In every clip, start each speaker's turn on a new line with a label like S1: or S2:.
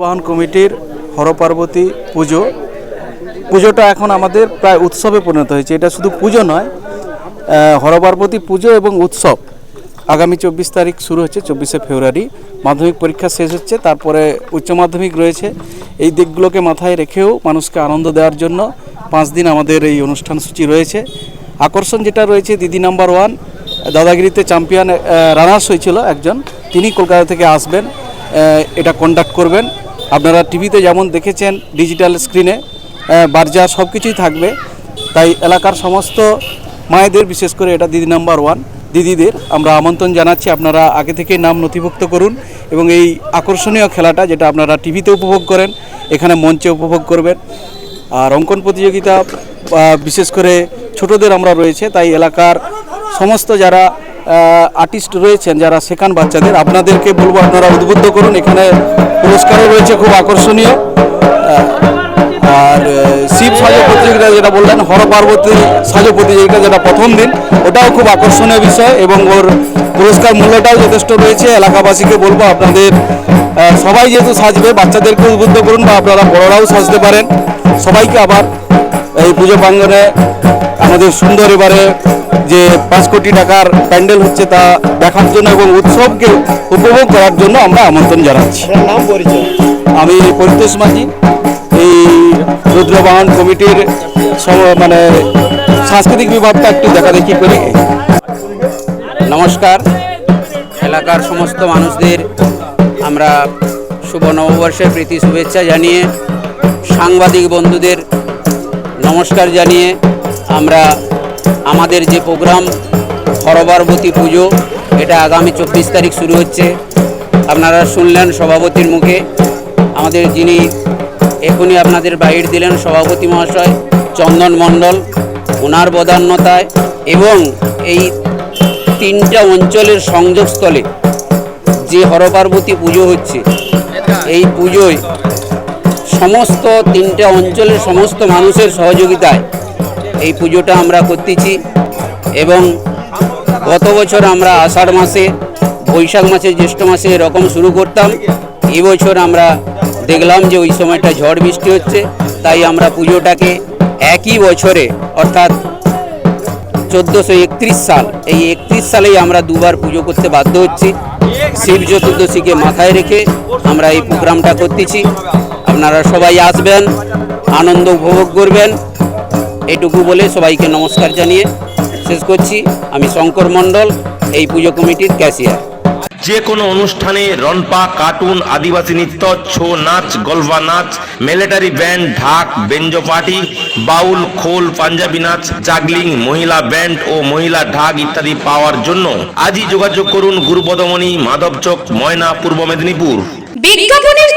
S1: বাহন কমিটির হরপার্বতী পুজো। পুজোটা এখন আমাদের প্রায় উৎসবে পরিণত হয়েছে। এটা শুধু পুজো নয় হরপার্বতী পুজো এবং উৎসব। আগামী চব্বিশ তারিখ শুরু হচ্ছে, চব্বিশে ফেব্রুয়ারি। মাধ্যমিক পরীক্ষা শেষ হচ্ছে, তারপরে উচ্চ মাধ্যমিক রয়েছে। এই দিকগুলোকে মাথায় রেখেও মানুষকে আনন্দ দেওয়ার জন্য পাঁচ দিন আমাদের এই অনুষ্ঠান সূচি রয়েছে। আকর্ষণ যেটা রয়েছে, দিদি নাম্বার ওয়ান, দাদাগিরিতে চ্যাম্পিয়ন রানার্স হয়েছিল একজন। তিনি কলকাতা থেকে আসবেন। এটা কন্ডাক্ট করবেন। আপনারা টিভিতে যেমন দেখেছেন ডিজিটাল স্ক্রিনে বার্জা সব কিছুই থাকবে। তাই এলাকার সমস্ত মায়েদের, বিশেষ করে এটা দিদি নাম্বার ওয়ান দিদিদের আমরা আমন্ত্রণ জানাচ্ছি। আপনারা আগে থেকে নাম নথিভুক্ত করুন এবং এই আকর্ষণীয় খেলাটা যেটা আপনারা টিভিতে উপভোগ করেন, এখানে মঞ্চে উপভোগ করবেন। আর অঙ্কন প্রতিযোগিতা বিশেষ করে ছোটদের আমরা রয়েছে। তাই এলাকার সমস্ত যারা আর্টিস্ট রয়েছেন যারা শেখান বাচ্চাদের। আপনাদেরকে বলব, আপনারা উদ্বুদ্ধ করুন। এখানে পুরস্কারও রয়েছে, খুব আকর্ষণীয়। আর শিব সাজ প্রতিযোগিতা যেটা বললেন, হর পার্বতী সাজ প্রতিযোগিতা যেটা প্রথম দিন, ওটাও খুব আকর্ষণীয় বিষয় এবং ওর পুরস্কার মূল্যটাও যথেষ্ট রয়েছে। এলাকাবাসীকে বলব, আপনাদের সবাই যেহেতু সাজবে, বাচ্চাদেরকে উদ্বুদ্ধ করুন বা আপনারা বড়রাও সাজতে পারেন। সবাইকে আবার এই পুজো প্রাঙ্গনে আমাদের সুন্দর এবারে যে পাঁচ কোটি টাকার প্যান্ডেল হচ্ছে তা দেখার জন্য এবং উৎসবকে উপভোগ করার জন্য আমরা আমন্ত্রণ জানাচ্ছি। আমি পরিতোষ মাঝি। এই রুদ্রবাহন কমিটির মানে সাংস্কৃতিক বিভাগটা একটু দেখাদেখি করি।
S2: নমস্কার। এলাকার সমস্ত মানুষদের আমরা শুভ নববর্ষের প্রীতি শুভেচ্ছা জানিয়ে সাংবাদিক বন্ধুদের নমস্কার জানিয়ে আমরা আমাদের যে প্রোগ্রাম, হরবারবতী পুজো, এটা আগামী চব্বিশ তারিখ শুরু হচ্ছে। আপনারা শুনলেন সভাপতির মুখে। আমাদের যিনি এখনই আপনাদের বাইর দিলেন সভাপতি মহাশয় চন্দন মণ্ডল, ওনার বদান্যতায় এবং এই তিনটা অঞ্চলের সংযোগস্থলে যে হরপার্বতী পুজো হচ্ছে, এই পুজোয় সমস্ত তিনটা অঞ্চলের সমস্ত মানুষের সহযোগিতায় এই পুজোটা আমরা করতেছি এবং গত বছর আমরা আষাঢ় মাসে, বৈশাখ মাসে, জ্যৈষ্ঠ মাসে এরকম শুরু করতাম। এবছর আমরা দেখলাম যে ওই সময়টা ঝড় বৃষ্টি হচ্ছে, তাই আমরা পুজোটাকে একই বছরে, অর্থাৎ চোদ্দোশো একত্রিশ সাল, এই একত্রিশ সালেই আমরা দুবার পুজো করতে বাধ্য হচ্ছি। শিব চতুর্দশীকে মাথায় রেখে আমরা এই প্রোগ্রামটা করতেছি। আপনারা সবাই আসবেন আনন্দ উপভোগ করবেন। এটুকু বলে সবাইকে নমস্কার জানিয়ে শেষ করছি। আমি শঙ্কর মণ্ডল এই পুজো কমিটির ক্যাশিয়ার।
S3: যে কোনো অনুষ্ঠানে রনপা কার্টুন আদিবাসী নৃত্য ছৌ নাচ গলফা নাচ মিলিটারি ব্যান্ড ঢাক বেঞ্জো পার্টি বাউল খোল পাঞ্জাবি নাচ জাগলিং মহিলা ব্যান্ড ও মহিলা ঢাক ইত্যাদি পাওয়ার জন্য আজই যোগাযোগ করুন গুরুপদমণি মাধবচক ময়না পূর্ব মেদিনীপুর।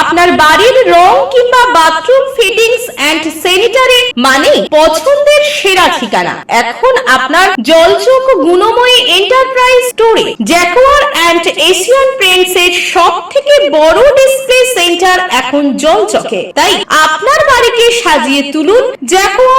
S4: আপনার বাড়ির রং কিংবা বাথরুম ফিটিংস এন্ড স্যানিটারি মানে পছন্দের সেরা ঠিকানা। এখন আপনার জলচক গুণময়ী এন্টারপ্রাইজ স্টোরে জ্যাকোয়ার এন্ড এশিয়ান পেন্টস এর সব থেকে বড় ডিসপ্লে সেন্টার এখন জলচকে। তাই আপনার বাড়িকে সাজিয়ে তুলুন Jaquar